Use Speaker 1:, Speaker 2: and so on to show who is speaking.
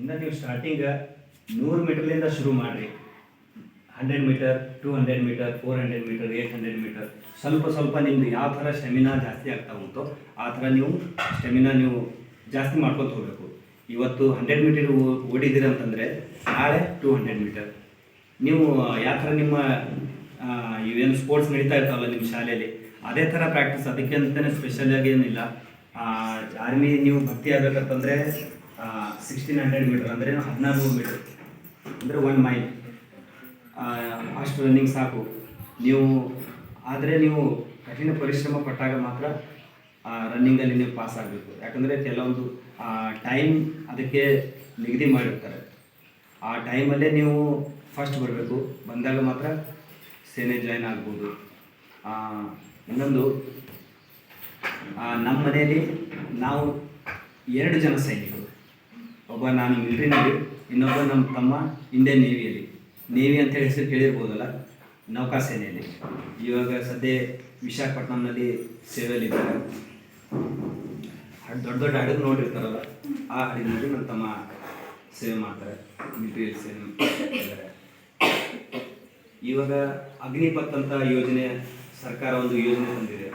Speaker 1: ಇಂದ ನೀವು ಸ್ಟಾರ್ಟಿಂಗ ನೂರು ಮೀಟರ್ಲಿಂದ ಶುರು ಮಾಡಿರಿ. Hundred metre two hundred metre four hundred metre eight hundred metre ಸ್ವಲ್ಪ ಸ್ವಲ್ಪ ನಿಮ್ದು ಯಾವ ಥರ ಸ್ಟೆಮಿನಾ ಜಾಸ್ತಿ ಆಗ್ತಾ ಉಂಟೋ ಆ ಥರ ನೀವು ಸ್ಟೆಮಿನಾ ನೀವು ಜಾಸ್ತಿ ಮಾಡ್ಕೊತ ಹೋಗಬೇಕು. ಇವತ್ತು ಹಂಡ್ರೆಡ್ ಮೀಟರ್ ಓಡಿದ್ದೀರ ಅಂತಂದರೆ ನಾಳೆ ಟೂ ಹಂಡ್ರೆಡ್ ಮೀಟರ್ ನೀವು ಯಾವ ಥರ ನಿಮ್ಮ ಇವೇನು ಸ್ಪೋರ್ಟ್ಸ್ ನಡೀತಾ ಇರ್ತಾವಲ್ಲ ನಿಮ್ಮ ಶಾಲೆಯಲ್ಲಿ, ಅದೇ ಥರ ಪ್ರಾಕ್ಟೀಸ್ ಅದಕ್ಕೆ ಅಂತಲೇ ಸ್ಪೆಷಲಾಗಿ ಏನಿಲ್ಲ. ಆರ್ಮಿ ನೀವು ಭರ್ತಿ ಆಗಬೇಕಂತಂದರೆ ಸಿಕ್ಸ್ಟೀನ್ ಹಂಡ್ರೆಡ್ ಮೀಟರ್ ಅಂದರೆ ಹದಿನಾರು ನೂರು ಮೀಟರ್ ಅಂದರೆ ಒನ್ ಮೈಲ್ ಅಷ್ಟು ರನ್ನಿಂಗ್ ಸಾಕು. ನೀವು, ಆದರೆ ನೀವು ಕಠಿಣ ಪರಿಶ್ರಮ ಪಟ್ಟಾಗ ಮಾತ್ರ ರನ್ನಿಂಗಲ್ಲಿ ನೀವು ಪಾಸ್ ಆಗಬೇಕು. ಯಾಕಂದರೆ ಕೆಲವೊಂದು ಟೈಮ್ ಅದಕ್ಕೆ ನಿಗದಿ ಮಾಡಿರ್ತಾರೆ. ಆ ಟೈಮಲ್ಲೇ ನೀವು ಫಸ್ಟ್ ಬರಬೇಕು. ಬಂದಾಗ ಮಾತ್ರ ಸೇನೆ ಜಾಯ್ನ್ ಆಗ್ಬೋದು. ಇನ್ನೊಂದು ನಮ್ಮ ಮನೆಯಲ್ಲಿ ನಾವು ಎರಡು ಜನ ಸೈನಿಕರು. ಒಬ್ಬ ನಾನು ಮಿಲಿಟ್ರಿನಲ್ಲಿ, ಇನ್ನೊಬ್ಬ ನಮ್ಮ ತಮ್ಮ ಇಂಡಿಯನ್ ನೇವಿಯಲ್ಲಿ. ನೇವಿ ಅಂತ ಹೆಸರು ಕೇಳಿರ್ಬೋದಲ್ಲ? ನೌಕಾಸೇನೆಯಲ್ಲಿ. ಇವಾಗ ಸದ್ಯ ವಿಶಾಖಪಟ್ಟಣಂನಲ್ಲಿ ಸೇವೆಯಲ್ಲಿದ್ದಾರೆ ದೊಡ್ಡ ದೊಡ್ಡ ಹಡಗು ನೋಡಿರ್ತಾರಲ್ಲ, ಆ ಹಡಗಿನಲ್ಲಿ ನಮ್ಮ ತಮ್ಮ ಸೇವೆ ಮಾಡ್ತಾರೆ ಮಿಲಿಟರಿಯಲ್ಲಿ ಸೇವೆ ಮಾಡ್ತಾರೆ. ಇವಾಗ ಅಗ್ನಿಪಥ್ ಅಂತ ಯೋಜನೆ, ಸರ್ಕಾರ ಒಂದು ಯೋಜನೆ ತಂದಿದೆ.